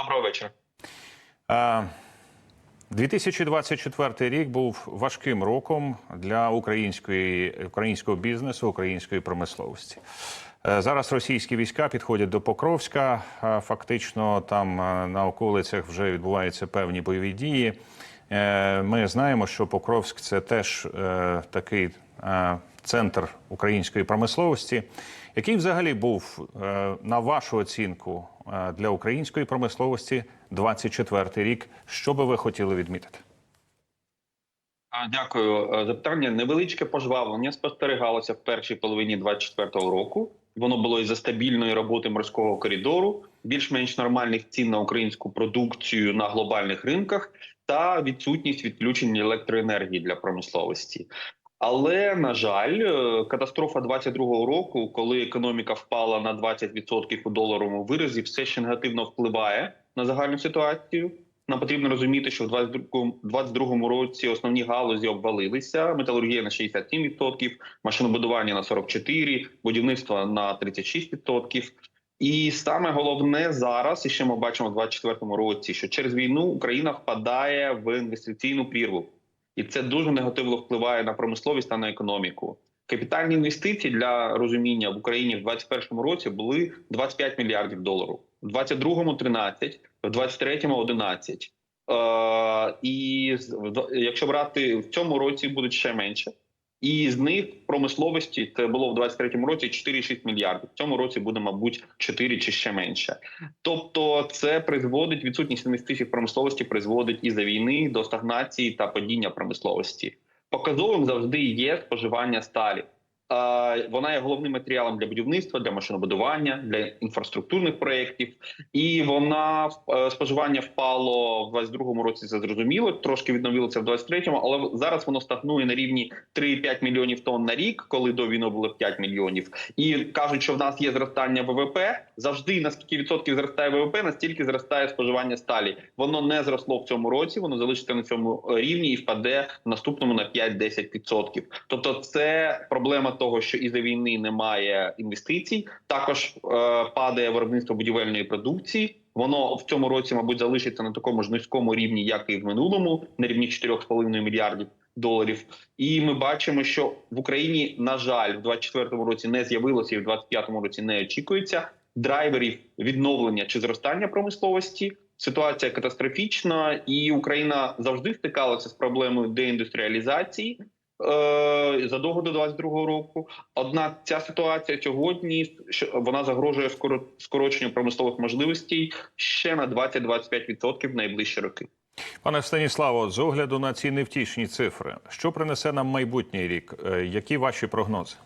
Доброго вечора. Е, 2024 рік був важким роком для української українського бізнесу, української промисловості. Е, Зараз російські війська підходять до Покровська. Фактично, там е, на околицях вже відбуваються певні бойові дії. Е, Ми знаємо, що Покровськ це теж такий центр української промисловості. Який взагалі був на вашу оцінку для української промисловості 24 рік? Що би ви хотіли відмітити? Дякую Е, за питання. Невеличке пожвавлення спостерігалося в першій половині 24-го року. Воно було із-за стабільної роботи морського коридору, більш-менш нормальних цін на українську продукцію на глобальних ринках та відсутність відключення електроенергії для промисловості. Але на жаль, е, катастрофа 22-го року, коли економіка впала на 20% у доларовому виразі, все ще негативно впливає на загальну ситуацію. Нам потрібно розуміти, що в 2022 році основні галузі обвалилися: металургія на 67%, машинобудування на 44%, будівництво на 36%. І саме головне зараз, і ще ми бачимо в 2024 році, що через війну Україна впадає в інвестиційну прірву, і це дуже негативно впливає на промисловість та на економіку. Капітальні інвестиції для розуміння в Україні в 2021 році були 25 мільярдів доларів, в 2022 – 13, в 23-му 11. Е, і якщо брати в цьому році будуть ще менше. І з них промисловості це було в 23-му році 4,6 мільярдів. В цьому році буде, мабуть, 4 чи ще менше. Тобто, це призводить відсутність інвестицій в промисловості, призводить із за війни до стагнації та падіння промисловості. Показовим завжди є споживання сталі. Вона є головним матеріалом для будівництва, для машинобудування, для інфраструктурних проєктів. І вона е, споживання впало в 22-му році. Це зрозуміло, трошки відновилося в 23-му, але зараз воно стагнує на рівні 3,5 мільйонів тонн на рік, коли до війни було 5 мільйонів. І кажуть, що в нас є зростання ВВП. Завжди наскільки відсотків зростає ВВП, настільки зростає споживання сталі. Воно не зросло в цьому році, воно залишиться на цьому е, рівні і впаде в наступному на 5-10 відсотків. Тобто, це проблема того, що із за війни немає інвестицій. Також е, падає виробництво будівельної продукції. Воно в цьому році, мабуть, залишиться на такому ж низькому рівні, як і в минулому, на рівні 4,5 мільярдів доларів. І ми бачимо, що в Україні, на жаль, в 24-му році не з'явилося, і в 25-му році не очікується драйверів відновлення чи зростання промисловості. Ситуація катастрофічна, і Україна завжди стикалася з проблемою деіндустріалізації задовго до 22-го року. Однак ця ситуація сьогодні вона загрожує скоро скороченню промислових можливостей ще на 20-25% в найближчі роки. Пане Станіславо, з огляду на ці невтішні цифри, що принесе нам майбутній рік? Е, Які ваші прогнози?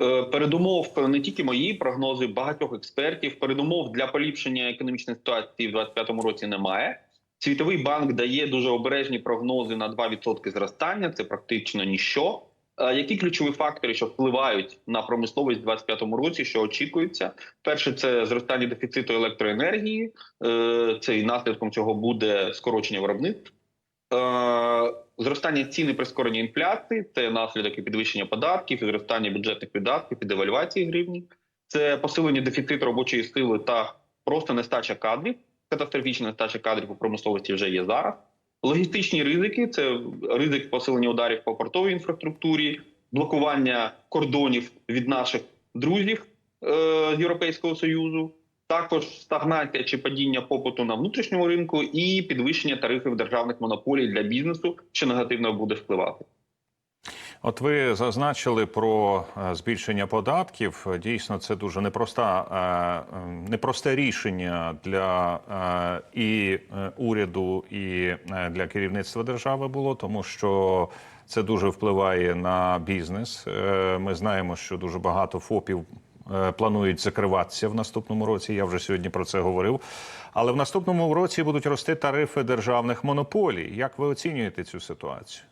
Е, Передумов не тільки мої прогнози, багатьох експертів. Передумов для поліпшення економічної ситуації в 2025 році немає. Світовий банк дає дуже обережні прогнози на 2% зростання. Це практично ніщо. Е, Які ключові фактори, що впливають на промисловість в 2025 році, що очікується? Перше, це зростання дефіциту електроенергії. Е, Це і наслідком цього буде скорочення виробництв. Е, Зростання цін і прискорення інфляції це наслідок і підвищення податків, і зростання бюджетних видатків і девальвації гривні. Це посилення дефіциту робочої сили та просто нестача кадрів. Катастрофічна нестача кадрів у промисловості вже є зараз. Логістичні ризики це ризик посилення ударів по портовій інфраструктурі, блокування кордонів від наших друзів е, з Європейського союзу. Також стагнація чи падіння попиту на внутрішньому ринку і підвищення тарифів державних монополій для бізнесу, що негативно буде впливати. От ви зазначили про е, збільшення податків. Дійсно, це дуже непроста, е, непросте рішення для е, і уряду, і для керівництва держави було, тому що це дуже впливає на бізнес. Ми знаємо, що дуже багато ФОПів планують закриватися в наступному році. Я вже сьогодні про це говорив. Але в наступному році будуть рости тарифи державних монополій. Як ви оцінюєте цю ситуацію?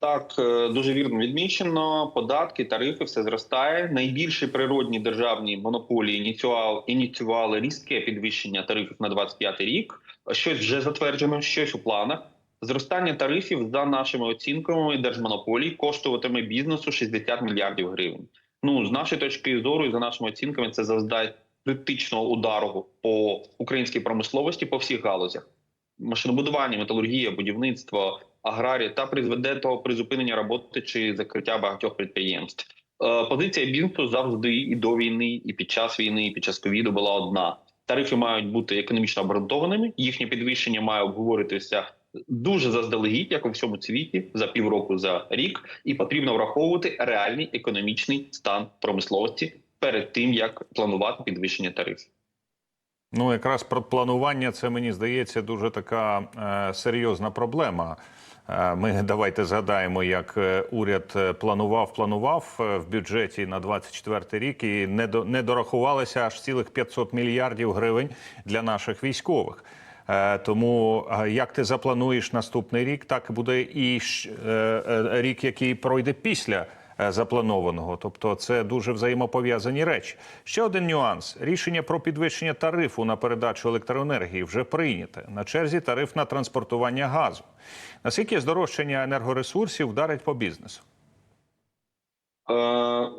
Так, е, дуже вірно відмічено. Податки, тарифи, все зростає. Найбільші природні державні монополії ініціювали, ініціювали різке підвищення тарифів на 25 рік. Щось вже затверджено, щось у планах. Зростання тарифів за нашими оцінками держмонополій коштуватиме бізнесу 60 мільярдів гривень. Ну з нашої точки зору і за нашими оцінками, це завдасть критичного удару по українській промисловості по всіх галузях: машинобудування, металургія, будівництво, аграрія та призведе до призупинення роботи чи закриття багатьох підприємств. Е, Позиція бізнесу завжди і до війни, і під час війни, і під час ковіду була одна: тарифи мають бути економічно обґрунтованими. Їхнє підвищення має обговоритися дуже заздалегідь, як у всьому світі, за півроку за рік, і потрібно враховувати реальний економічний стан промисловості перед тим як планувати підвищення тарифів. Ну, якраз про планування це мені здається дуже така е, серйозна проблема. Е, Ми давайте згадаємо, як е, уряд е, планував, планував в бюджеті на 24 рік і не до не дорахувалися аж цілих 500 мільярдів гривень для наших військових. Тому як ти заплануєш наступний рік, так буде і рік, який пройде після запланованого. Тобто це дуже взаємопов'язані речі. Ще один нюанс: рішення про підвищення тарифу на передачу електроенергії вже прийняте. На черзі тариф на транспортування газу. Наскільки здорожчання енергоресурсів вдарить по бізнесу? Е,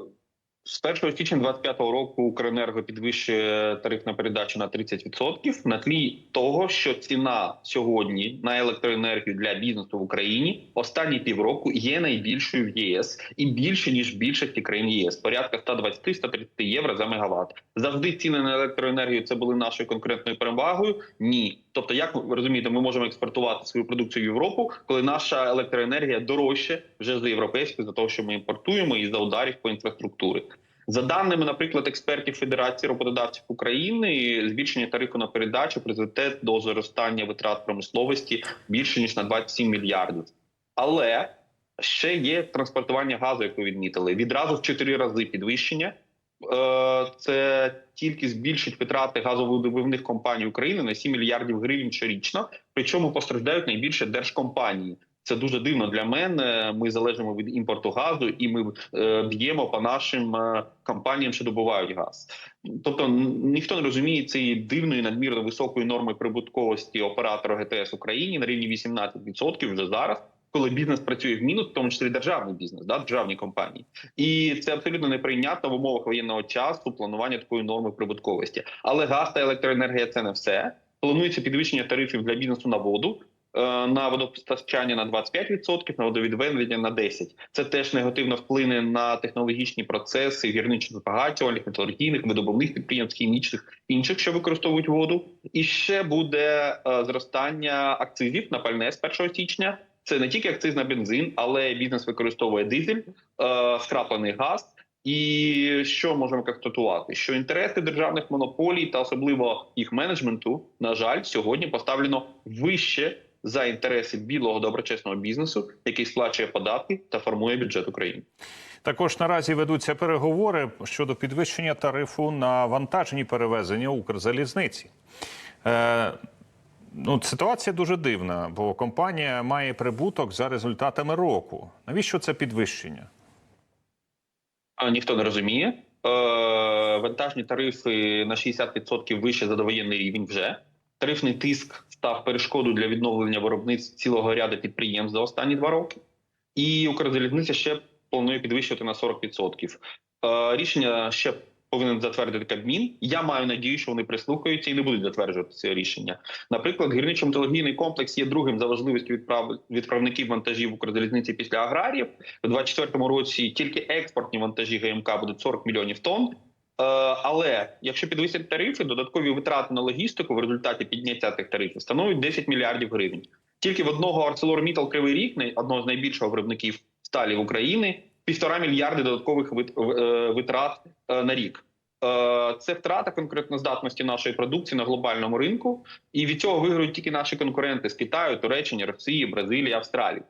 З 1 січня 2025 року Укренерго підвищує тариф на передачу на 30% на тлі того, що ціна сьогодні на електроенергію для бізнесу в Україні останні півроку є найбільшою в ЄС і більше ніж в більшості країн ЄС, порядка 120-130 євро за мегаватт. Завжди ціни на електроенергію це були нашою конкурентною перевагою. Ні, тобто, як ви розумієте, ми можемо експортувати свою продукцію в Європу, коли наша електроенергія дорожче вже за європейською, за того, що ми імпортуємо, і за ударів по інфраструктурі. За даними, наприклад, експертів Федерації роботодавців України, збільшення тарифу на передачу призведе до зростання витрат промисловості більше ніж на 27 мільярдів. Але ще є транспортування газу, як ви відмітили, відразу в 4 рази підвищення. Е, Це тільки збільшить витрати газовидобувних компаній України на 7 мільярдів гривень щорічно. Причому постраждають найбільше держкомпанії. Це дуже дивно для мене. Ми залежимо від імпорту газу, і ми е, б'ємо по нашим е, компаніям, що добувають газ. Тобто ніхто не розуміє цієї дивної надмірно високої норми прибутковості оператора ГТС Україні на рівні 18% вже зараз. Коли бізнес працює в мінус, в тому числі державний бізнес, да, державні компанії, і це абсолютно неприйнятно в умовах воєнного часу планування такої норми прибутковості. Але газ та електроенергія це не все. Планується підвищення тарифів для бізнесу на воду. Е, На водопостачання на 25%, на водовідведення на 10%. Це теж негативно вплине на технологічні процеси гірничих збагачувальних, металургійних, видобувних підприємств, хімічних інших, що використовують воду. І ще буде е, зростання акцизів на пальне з 1 січня. Це не тільки акциз на бензин, але бізнес використовує дизель, е, скраплений газ. І що можемо констатувати? Що інтереси державних монополій та особливо їх менеджменту, на жаль, сьогодні поставлено вище за інтереси білого доброчесного бізнесу, який сплачує податки та формує бюджет України. Також наразі ведуться переговори щодо підвищення тарифу на вантажні перевезення Укрзалізниці. Е, ну, ситуація дуже дивна, бо компанія має прибуток за результатами року. Навіщо це підвищення? А ніхто не розуміє. Е, вантажні тарифи на 60% вище за довоєнний рівень вже. Тарифний тиск став перешкодою для відновлення виробництв цілого ряду підприємств за останні два роки. І Укрзалізниця ще планує підвищувати на 40%. Е, рішення ще повинен затвердити Кабмін. Я маю надію, що вони прислухаються і не будуть затверджувати це рішення. Наприклад, гірничо-металургійний комплекс є другим за важливістю відправ... відправників вантажів Укрзалізниці після аграріїв. У 2024 році тільки експортні вантажі ГМК будуть 40 мільйонів тонн. Е, Але якщо підвисять тарифи, додаткові витрати на логістику в результаті підняття цих тарифів становить 10 мільярдів гривень. Тільки в одного ArcelorMittal Кривий Ріг, одного з найбільшого виробників сталі в Україні, півтора мільярди додаткових е, витрат е, на рік. Це втрата конкурентноздатності нашої продукції на глобальному ринку, і від цього виграють тільки наші конкуренти з Китаю, Туреччини, Росії, Бразилії, Австралії.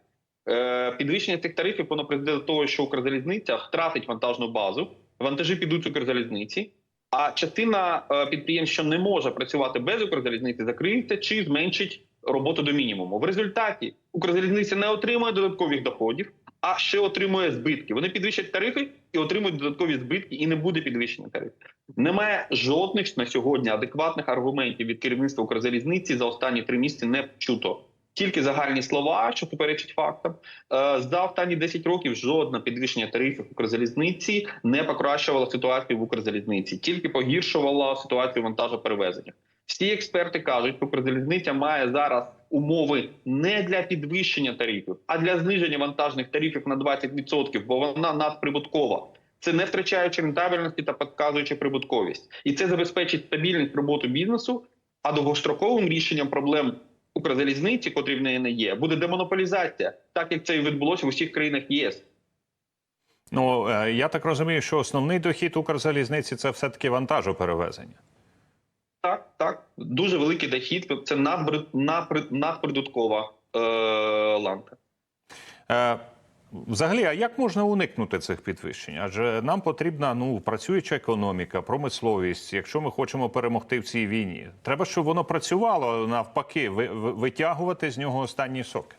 Підвищення цих тарифів воно призведе до того, що Укрзалізниця втратить вантажну базу, вантажі підуть Укрзалізниці, а частина е, підприємств, що не може працювати без Укрзалізниці, закриється чи зменшить роботу до мінімуму. В результаті Укрзалізниця не отримує додаткових доходів, а ще отримує збитки. Вони підвищать тарифи і отримують додаткові збитки, і не буде підвищення тарифів. Немає жодних на сьогодні адекватних аргументів від керівництва Укрзалізниці за останні три місяці не чуто. Тільки загальні слова, що суперечить фактам. Е, За останні 10 років жодне підвищення тарифів Укрзалізниці не покращувало ситуацію в Укрзалізниці, тільки погіршувало ситуацію вантажоперевезення. Всі експерти кажуть, що Укрзалізниця має зараз умови не для підвищення тарифів, а для зниження вантажних тарифів на 20%, бо вона надприбуткова. Це не втрачаючи рентабельності та підказуючи прибутковість, і це забезпечить стабільність роботи бізнесу. А довгостроковим рішенням проблем Укрзалізниці, котрі в неї не є, буде демонополізація, так як це і відбулося в усіх країнах ЄС. Ну е, я так розумію, що основний дохід Укрзалізниці це все таки вантажоперевезення. Так, так, дуже великий дохід. Це надприбуткова е, ланка. Е, Взагалі, а як можна уникнути цих підвищень? Адже нам потрібна ну працююча економіка, промисловість. Якщо ми хочемо перемогти в цій війні, треба, щоб воно працювало навпаки, ви- ви- витягувати з нього останні соки.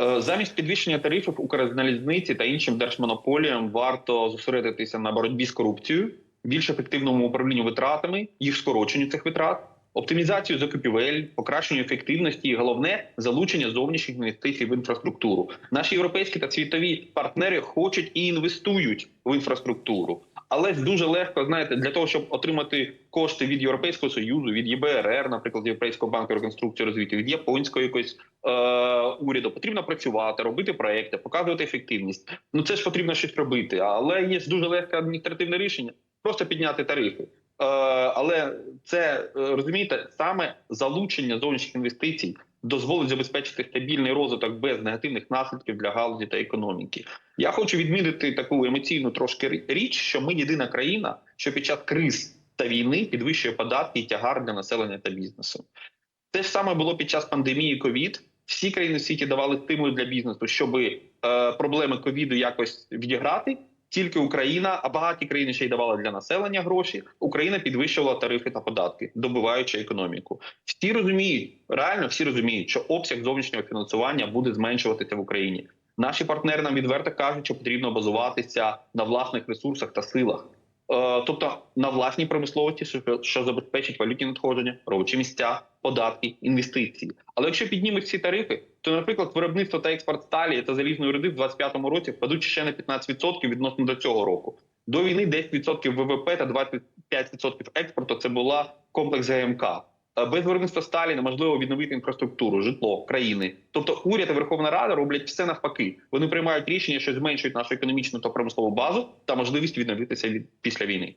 Е, Замість підвищення тарифів Укрзалізниці та іншим держмонополіям варто зосередитися на боротьбі з корупцією, більш ефективному управлінню витратами, їх скороченню цих витрат, оптимізацію закупівель, покращенню ефективності і головне залучення зовнішніх інвестицій в інфраструктуру. Наші європейські та світові партнери хочуть і інвестують в інфраструктуру. Але дуже легко знаєте, для того, щоб отримати кошти від Європейського союзу, від ЄБРР, наприклад, Європейського банку реконструкції розвитку, від японського якогось е, уряду, потрібно працювати, робити проекти, показувати ефективність. Ну це ж потрібно щось робити. Але є дуже легке адміністративне рішення просто підняти тарифи. Е, але це е, розумієте, саме залучення зовнішніх інвестицій дозволить забезпечити стабільний розвиток без негативних наслідків для галузі та економіки. Я хочу відмітити таку емоційну трошки річ, що ми єдина країна, що під час криз та війни підвищує податки і тягар для населення та бізнесу. Те ж саме було під час пандемії ковід. Всі країни в світі давали стимули для бізнесу, щоб е, проблеми ковіду якось відіграти. Тільки Україна, а багаті країни ще й давали для населення гроші. Україна підвищувала тарифи та податки, добиваючи економіку. Всі розуміють, реально всі розуміють, що обсяг зовнішнього фінансування буде зменшуватися в Україні. Наші партнери нам відверто кажуть, що потрібно базуватися на власних ресурсах та силах. Е, тобто на власній промисловості, що, що забезпечить валютні надходження, робочі місця, податки, інвестиції. Але якщо піднімуть ці тарифи, то, наприклад, виробництво та експорт сталі та залізної руди в 2025 році впадуть ще на 15% відносно до цього року. До війни 10% ВВП та 25% експорту це була комплекс ГМК. Е, Без виробництва сталі неможливо відновити інфраструктуру, житло, країни. Тобто уряд і Верховна Рада роблять все навпаки. Вони приймають рішення, що зменшують нашу економічну та промислову базу та можливість відновитися від після війни.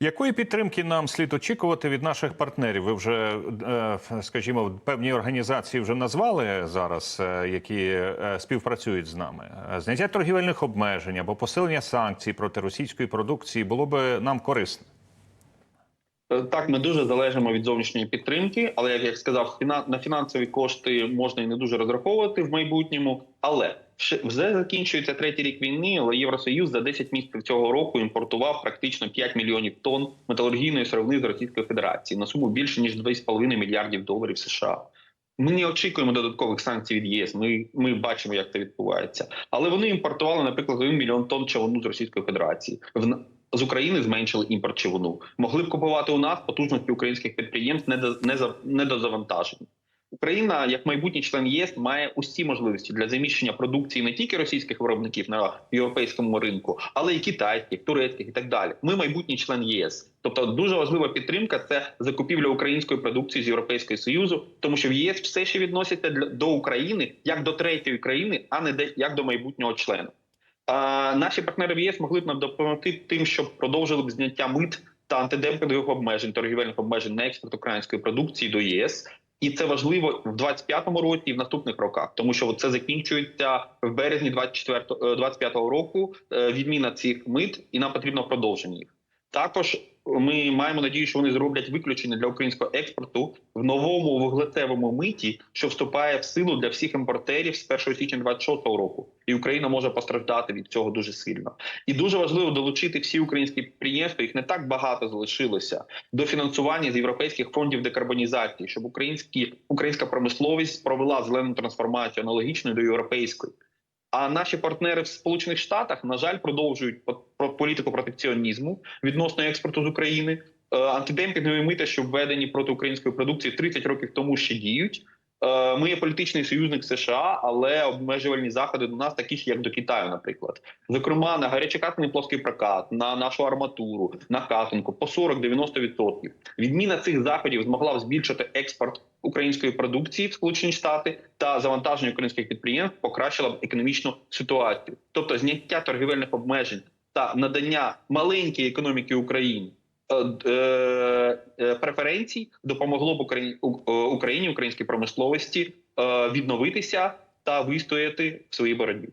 Якої підтримки нам слід очікувати від наших партнерів? Ви вже, е, скажімо, певні організації вже назвали зараз, е, які співпрацюють з нами. Зняття торгівельних обмежень або посилення санкцій проти російської продукції було би нам корисно. Е, Так, ми дуже залежимо від зовнішньої підтримки, але як я сказав, на фінансові кошти можна і не дуже розраховувати в майбутньому. Але вже закінчується третій рік війни. Але Євросоюз за 10 місяців цього року імпортував практично 5 мільйонів тонн металургійної сировини з Російської Федерації на суму більше ніж 2,5 мільярдів доларів США. Ми не очікуємо додаткових санкцій від ЄС. Ми, ми бачимо, як це відбувається. Але вони імпортували, наприклад, 1 мільйон тонн човну з Російської Федерації. З України зменшили імпорт човну. Могли б купувати у нас потужності українських підприємств недозавантажені. Україна, як майбутній член ЄС, має усі можливості для заміщення продукції не тільки російських виробників на європейському ринку, але й китайських, турецьких і так далі. Ми майбутній член ЄС. Тобто дуже важлива підтримка це закупівля української продукції з Європейського союзу, тому що в ЄС все ще відносяться для до України як до третьої країни, а не як до майбутнього члена. Наші партнери в ЄС могли б нам допомогти тим, щоб продовжили б зняття мит та антидемпінгових обмежень, торгівельних обмежень на експорт української продукції до ЄС. І це важливо в 25-му році і в наступних роках, тому що це закінчується в березні 24, е, 25-го року. е, Відміна цих мит, і нам потрібно продовження їх. Також ми маємо надію, що вони зроблять виключення для українського експорту в новому вуглецевому миті, що вступає в силу для всіх імпортерів з 1 січня 26-го року, і Україна може постраждати від цього дуже сильно. І дуже важливо долучити всі українські підприємства. Їх не так багато залишилося до фінансування з європейських фондів декарбонізації, щоб українські українська промисловість провела зелену трансформацію аналогічною до європейської. А наші партнери в Сполучених Штатах на жаль продовжують по- про політику протекціонізму відносно експорту з України. Е, Антидемпінгові мита, що введені проти української продукції 30 років тому ще діють. Е, Ми є політичний союзник США, але обмежувальні заходи до нас такі ж, як до Китаю, наприклад. Зокрема, на гарячокатний плоский прокат, на нашу арматуру, на катанку по 40-90%. Відміна цих заходів змогла б збільшити експорт української продукції в Сполучені Штати та завантаження українських підприємств покращила б економічну ситуацію. Тобто зняття торгівельних обмежень та надання маленькій економіки України е, е, е, преференцій допомогло б Україні українській промисловості відновитися та вистояти в своїй боротьбі.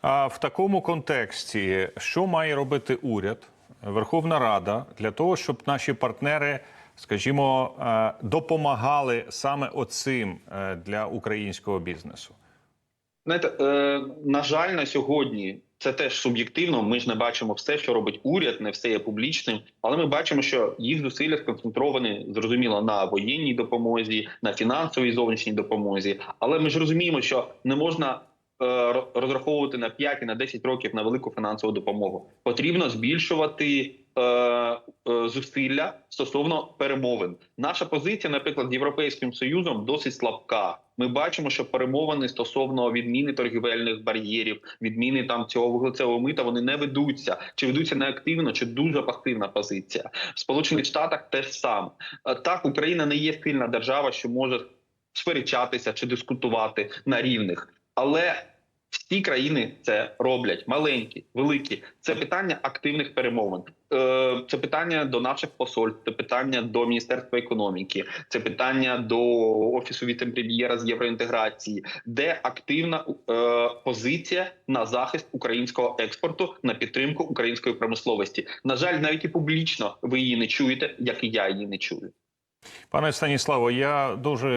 А в такому контексті, що має робити уряд, Верховна Рада для того, щоб наші партнери, скажімо, е, допомагали саме оцим е, для українського бізнесу? Знаєте, е, на жаль, на сьогодні це теж суб'єктивно. Ми ж не бачимо все, що робить уряд, не все є публічним. Але ми бачимо, що їх зусилля сконцентровані зрозуміло на воєнній допомозі, на фінансовій зовнішній допомозі. Але ми ж розуміємо, що не можна розраховувати на 5 і на 10 років на велику фінансову допомогу. Потрібно збільшувати зусилля стосовно перемовин. Наша позиція, наприклад, з європейським союзом досить слабка. Ми бачимо, що перемовини стосовно відміни торгівельних бар'єрів, відміни там цього вуглецевого мита, вони не ведуться. Чи ведуться неактивно, чи дуже пасивна позиція. В Сполучених Штатах теж саме. Е, Так, Україна не є сильна держава, що може сперечатися чи дискутувати на рівних, але всі країни це роблять маленькі, великі. Це питання активних перемовин. Е, Це питання до наших посольств, це питання до міністерства економіки, це питання до офісу віце-прем'єра з євроінтеграції, де активна е, позиція на захист українського експорту на підтримку української промисловості. На жаль, навіть і публічно ви її не чуєте, як і я її не чую. Пане Станіславо, я дуже